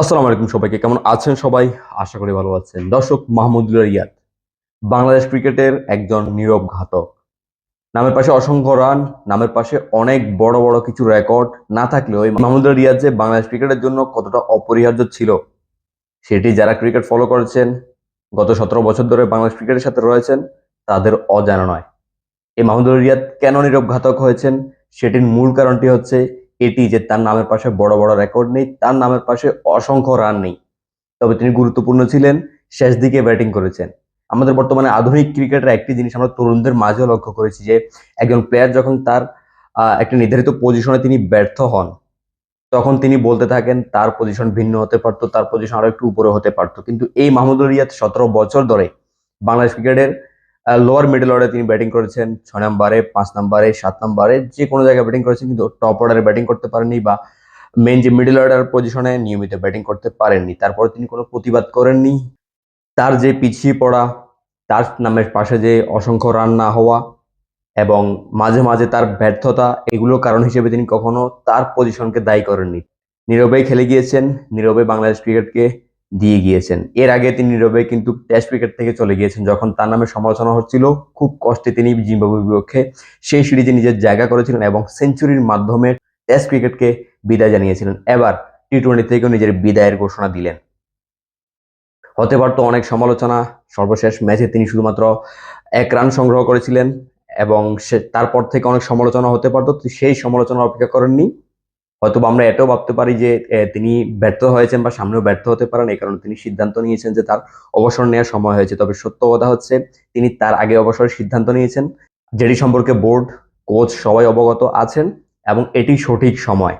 আসসালামু আলাইকুম সবাইকে, কেমন আছেন সবাই? আশা করি ভালো আছেন। দর্শক, মাহমুদুল্লাহ রিয়াদ, বাংলাদেশ ক্রিকেটের একজন নীরব ঘাতক। নামের পাশে অসংখ্য রান, নামের পাশে অনেক বড় বড় কিছু রেকর্ড না থাকলেও এই মাহমুদুল্লাহ রিয়াদ যে বাংলাদেশ ক্রিকেটের জন্য কতটা অপরিহার্য ছিল, সেটি যারা ক্রিকেট ফলো করেছেন, গত সতেরো বছর ধরে বাংলাদেশ ক্রিকেটের সাথে রয়েছেন, তাদের অজানা নয়। এই মাহমুদুল্লাহ রিয়াদ কেন নীরব ঘাতক হয়েছেন, সেটির মূল কারণটি হচ্ছে এটি যে তার নামের পাশে বড় বড় রেকর্ড নেই, তার নামের পাশে অসংখ্য রান নেই। তবে তিনি গুরুত্বপূর্ণ ছিলেন, শেষ দিকে ব্যাটিং করেছেন। আমাদের বর্তমানে আধুনিক ক্রিকেটের একটি জিনিস আমরা তরুণদের মাঝেও লক্ষ্য করেছি যে, একজন প্লেয়ার যখন তার একটা নির্ধারিত পজিশনে তিনি ব্যর্থ হন, তখন তিনি বলতে থাকেন, তার পজিশন ভিন্ন হতে পারতো, তার পজিশন আরও একটু উপরে হতে পারতো। কিন্তু এই মাহমুদুল রিয়াদ সতেরো বছর ধরে বাংলাদেশ ক্রিকেটের লোয়ার মিডল অর্ডারে তিনি ব্যাটিং করেছেন, ছয় নম্বরে, পাঁচ নম্বরে, সাত নম্বরে, যে কোনো জায়গায় ব্যাটিং করেছেন, কিন্তু টপ অর্ডারে ব্যাটিং করতে পারেননি বা মেন যে মিডল অর্ডার পজিশনে নিয়মিত ব্যাটিং করতে পারেননি। তারপর তিনি কোনো প্রতিবাদ করেননি। তার যে পিছিয়ে পড়া, তার নামের পাশে যে অসংখ্য রান না হওয়া এবং মাঝে মাঝে তার ব্যর্থতা, এগুলো কারণ হিসেবে তিনি কখনো তার পজিশনকে দায়ী করেননি। নীরবেই খেলে গিয়েছেন। নীরবে বাংলাদেশ ক্রিকেটকে দিয়ে গিয়েছেন। এর আগে তিনি নীরবে কিন্তু টেস্ট ক্রিকেট থেকে চলে গিয়েছেন, যখন তার নামে সমালোচনা হচ্ছিল, খুব কষ্টে তিনি জিম্বাবুয়ের বিপক্ষে সেই সিরিজে নিজের জায়গা করেছিলেন এবং সেঞ্চুরির মাধ্যমে টেস্ট ক্রিকেটকে বিদায় জানিয়েছিলেন। এবার টি টোয়েন্টি থেকেও নিজের বিদায়ের ঘোষণা দিলেন। হতে পারতো অনেক সমালোচনা, সর্বশেষ ম্যাচে তিনি শুধুমাত্র এক রান সংগ্রহ করেছিলেন এবং সে, তারপর থেকে অনেক সমালোচনা হতে পারতো, সেই সমালোচনা অপেক্ষা করেননি। হয়তো আমরা এটাও ভাবতে পারি যে তিনি ব্যর্থ হয়েছেন বা সামনেও ব্যর্থ হতে পারেন, এই কারণে তিনি সিদ্ধান্ত নিয়েছেন যে তার অবসর নেওয়ার সময় হয়েছে। তবে সত্য কথা হচ্ছে, তিনি তার আগে অবসরের সিদ্ধান্ত নিয়েছেন। যেটি সম্পর্কে বোর্ড, কোচ সবাই অবগত আছেন এবং এটি সঠিক সময়।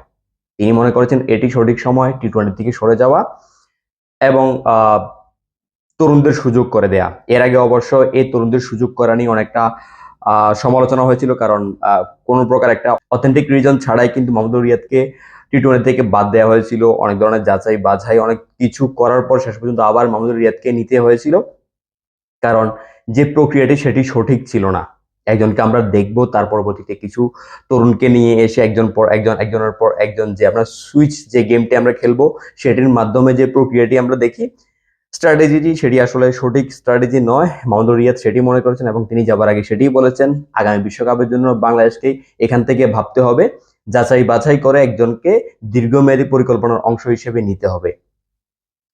তিনি মনে করেছেন এটি সঠিক সময় টি টোয়েন্টি থেকে সরে যাওয়া এবং তরুণদের সুযোগ করে দেয়া। এর আগে অবশ্য এই তরুণদের সুযোগ করা নিয়ে অনেকটা সমালোচনা হয়েছিল কারণ কোনো প্রকার একটা অথেন্টিক রিজন ছাড়াই কিন্তু মাহমুদুল রিয়াদকে টি টোয়েন্টি থেকে বাদ দেওয়া হয়েছিল। অনেক ধরনের যাচাই বাছাই, অনেক কিছু করার পর শেষ পর্যন্ত আবার মাহমুদুল রিয়াদকে নিতে হয়েছিল। কারণ যে প্রক্রিয়াটি সেটি সঠিক ছিল না। একজনকে আমরা দেখব, তার পরবর্তীতে কিছু তরুণকে নিয়ে এসে একজন পর, একজন, একজনের পর একজন যে আমরা সুইচ যে গেমটি আমরা খেলব, সেটির মাধ্যমে যে প্রক্রিয়াটি আমরা দেখি স্ট্র্যাটেজিটি সেটি আসলে সঠিক স্ট্র্যাটেজি নয়। মাহমুদুল রিয়াদ সেটি মনে করেছেন এবং তিনি যাবার আগে সেটিই বলেছেন, আগামী বিশ্বকাপের জন্য বাংলাদেশকে এখান থেকে ভাবতে হবে, যাচাই বাছাই করে একজনকে দীর্ঘমেয়াদী পরিকল্পনার অংশ হিসেবে নিতে হবে।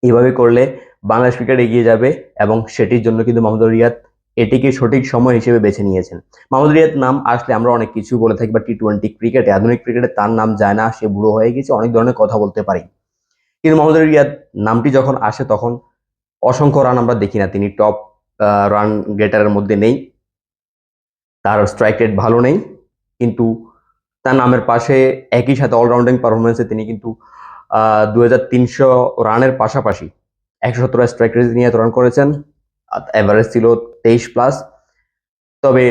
এভাবে করলে বাংলাদেশ ক্রিকেট এগিয়ে যাবে এবং সেটির জন্য কিন্তু মাহমুদুল রিয়াদ এটিকে সঠিক সময় হিসেবে বেছে নিয়েছেন। মাহমুদুল রিয়াদ নাম আসলে আমরা অনেক কিছু বলে থাকি, বা টি টোয়েন্টি ক্রিকেটে, আধুনিক ক্রিকেটে তার নাম যায় না, সে বুড়ো হয়ে গেছে, অনেক ধরনের কথা বলতে পারি। কিন্তু মাহমুদুল রিয়াদ নামটি যখন আসে তখন অসংখ্য রান আমরা দেখি না। তিনি টপ রান গেটারের মধ্যে নেই। তার স্ট্রাইক রেট ভালো নেই। কিন্তু তার নামের পাশে একই সাথে অলরাউন্ডিং পারফরমেন্সে তিনি কিন্তু দু তিনশো রানের পাশাপাশি একশো সতেরো স্ট্রাইক রেট নিয়ে রান করেছেন। এভারেজ ছিল তেইশ প্লাস তবে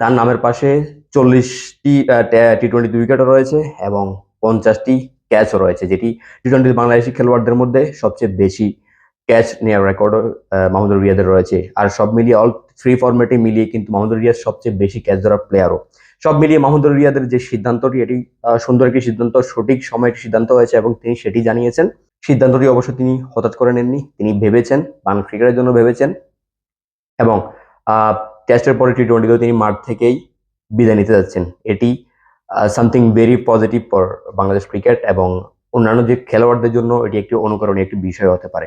তার নামের পাশে চল্লিশটি টি টোয়েন্টি দুই উইকেটও রয়েছে এবং পঞ্চাশটি ক্যাচও রয়েছে, যেটি টি টোয়েন্টি বাংলাদেশি খেলোয়াড়দের মধ্যে সবচেয়ে বেশি ক্যাচ নেওয়ার রেকর্ডও মাহমুদুল রিয়াদের রয়েছে। আর সব মিলিয়ে অল থ্রি ফরম্যাটে মিলিয়ে কিন্তু মাহমুদুল রিয়াদ সবচেয়ে বেশি ক্যাচ ধরা প্লেয়ারও সব মিলিয়ে মাহমুদুল রিয়াদের যে সিদ্ধান্তটি, এটি সুন্দর একটি সিদ্ধান্ত, সঠিক সময় একটি সিদ্ধান্ত হয়েছে এবং তিনি সেটি জানিয়েছেন। সিদ্ধান্তটি অবশ্য তিনি হঠাৎ করে নেননি, তিনি ভেবেছেন, বান ক্রিকেটের জন্য ভেবেছেন এবং টেস্টের পরে টি টোয়েন্টিতেও তিনি মাঠ থেকেই বিদায় নিতে যাচ্ছেন। এটি something very positive for Bangladesh cricket এবং অন্যান্য যে খেলোয়াড়দের জন্য এটি একটি অনুকরণীয় একটি বিষয় হতে পারে।